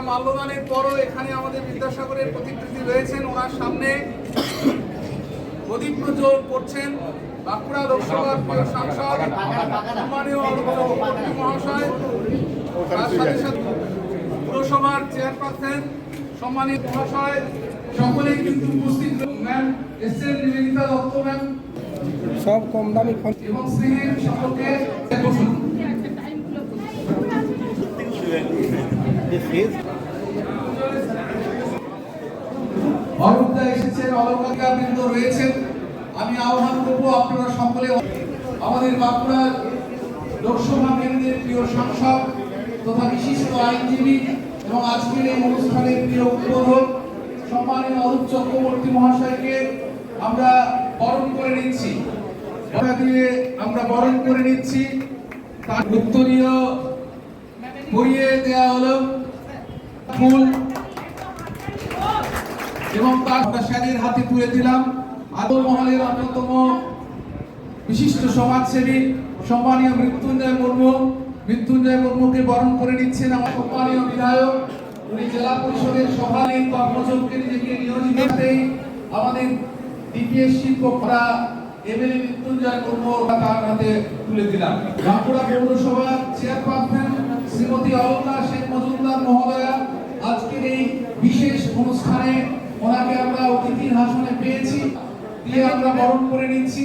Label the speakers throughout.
Speaker 1: মাল্যদানের পরও এখানে আমাদের বিদ্যাসাগরের প্রতিকৃতি রয়েছেন ওনার সামনে প্রদীপ প্রজ্বল করছেন বাঁকুড়া লোকসভার প্রিয় সাংসদ সম্মানীয় মহাশয় তার সাথে সাথে পুরসভার চেয়ারপারসন সম্মানিত মহাশয় সকলেই কিন্তু উপস্থিত ma'am SN Nivedita Datta ma'am.
Speaker 2: সব কম দামি
Speaker 1: এবং সকলকে বসুন। বৃন্দ রয়েছেন। আমি আহ্বান করব আপনারা সকলে। আমাদের বাঁকুড়ার লোকসভা কেন্দ্রের প্রিয় সাংসদ তথা বিশিষ্ট আইনজীবী এবং আজকের এই অনুষ্ঠানের প্রিয় উদ্বোধক, সম্মানীয় অরূপ চক্রবর্তী মহাশয়কে আমরা বরণ করে নিচ্ছি। আমরা বরণ করে নিচ্ছি। তার উত্তরীয় পরিয়ে দেওয়া হলো ফুল। এবং তার হাতে তুলে দিলাম। আদর মহলের অন্যতম বিশিষ্ট সমাজসেবী, সম্মানীয় মৃত্যুঞ্জয় মুর্মু। মৃত্যুঞ্জয় মুর্মুকে বরণ করে নিচ্ছেন আমার সম্মানীয় বিধায়ক। উনি জেলা পরিষদের সভাপতি কর্মযোগকে নিজেকে নিয়োজিত করতেই আমাদের ডিপিএসসি কোপরা এমএলএ মৃত্যুঞ্জয় মুর্মু তার হাতে তুলে দিলাম। বাঁকুড়া পৌরসভার চেয়ারপারসন শ্রীমতী অলকা শেখ মজুমদার মহোদয়া আজকের এই বিশেষ অনুষ্ঠানে ওনাকে আমরা অতিথির হাসনে পেয়েছি দিয়ে আমরা বরণ করে নিচ্ছি।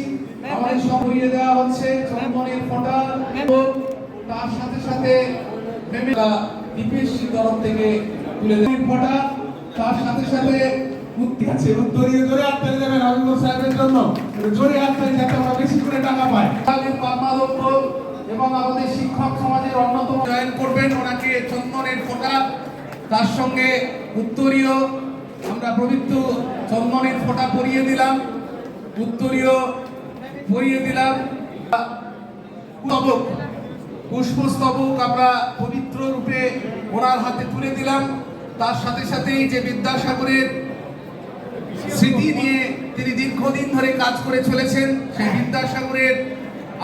Speaker 1: আমাদের সঙ্গে দেওয়া হচ্ছে চন্দনের ফোঁটা তার সাথে সাথে ডিপিএসসি তরফ থেকে তুলে দেওয়া ফোঁটা। তার সাথে সাথে আছে উত্তরীয় জোরে হাততালি দেবেন অভিনব সাহেবের জন্য। জোরে হাততালি যাতে আমরা বেশি করে টাকা পাই। আমাদের কর্মাধ্যক্ষ এবং আমাদের শিক্ষক সমাজের অন্যতম জয়েন করবেন ওনাকে চন্দনের ফোঁটা। তার সঙ্গে উত্তরীয়, আমরা পবিত্র চন্দনের ফোঁটা পরিয়ে দিলাম। উত্তরীয় পরিয়ে দিলাম। স্তবক পুষ্পস্তবক আমরা পবিত্র রূপে ওনার হাতে তুলে দিলাম। তার সাথে সাথেই যে বিদ্যাসাগরের স্মৃতি নিয়ে তিনি দীর্ঘদিন ধরে কাজ করে চলেছেন, সেই বিদ্যাসাগরের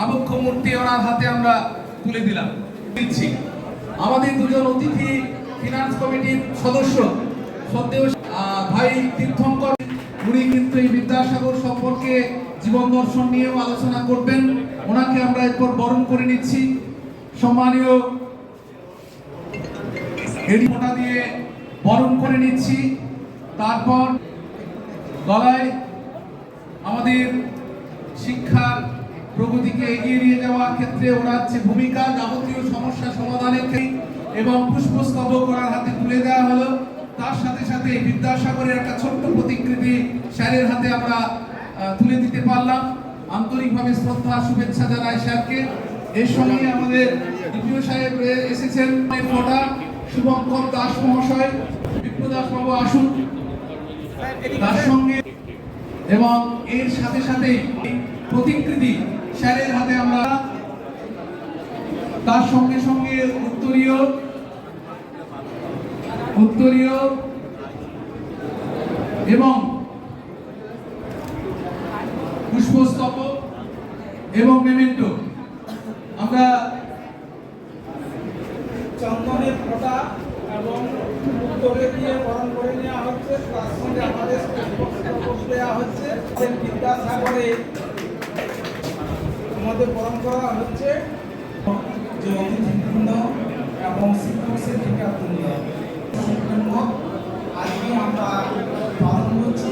Speaker 1: আবক্ষ মূর্তি ওনার হাতে আমরা তুলে দিলাম। দিচ্ছি। আমাদের দুজন অতিথি ফিনান্স কমিটির সদস্য সত্ত্বেও ভাই তীর্থঙ্কর, উনি কিন্তু এই বিদ্যাসাগর সম্পর্কে জীবন দর্শন নিয়েও আলোচনা করবেন। ওনাকে আমরা এরপর বরণ করে নিচ্ছি। সম্মানীয় দিয়ে বরণ করে নিচ্ছি। তারপর গলায় আমাদের শিক্ষার প্রগতিকে এগিয়ে নিয়ে যাওয়ার ক্ষেত্রে ওনার যে ভূমিকা, যাবতীয় সমস্যা সমাধানের ক্ষেত্রে এবং পুষ্পস্তবক ওনার হাতে তুলে দেওয়া হলো। তার সাথে সাথে বিদ্যাসাগরের একটা ছোট্ট প্রতিকৃতি স্যারের হাতে আমরা তুলে দিতে পারলাম। আন্তরিকভাবে শ্রদ্ধা, শুভেচ্ছা জানাই স্যারকে। এর সঙ্গে আমাদের দ্বিতীয় সাহেব এসেছেন ফোটা। শুভঙ্কর দাস মহাশয় বিপ্র দাস বাবু আসুন। তার সঙ্গে এবং এর সাথে সাথে প্রতিকৃতি স্যারের হাতে আমরা তার সঙ্গে সঙ্গে উত্তরীয় উত্তরীয় এবং পুষ্পস্তবক এবং মেমেন্টো। আমরা
Speaker 3: চন্দনের ফোঁটা এবং উত্তরে দিয়ে বরণ করে নেওয়া হচ্ছে। তার সঙ্গে আমাদের দেওয়া হচ্ছে। বিদ্যাসাগরে আমাদের পরম্পরা হচ্ছে যে অতিথিবৃন্দ এবং শিক্ষক শিক্ষকবৃন্দ। আজকে আমরা পালন করছি।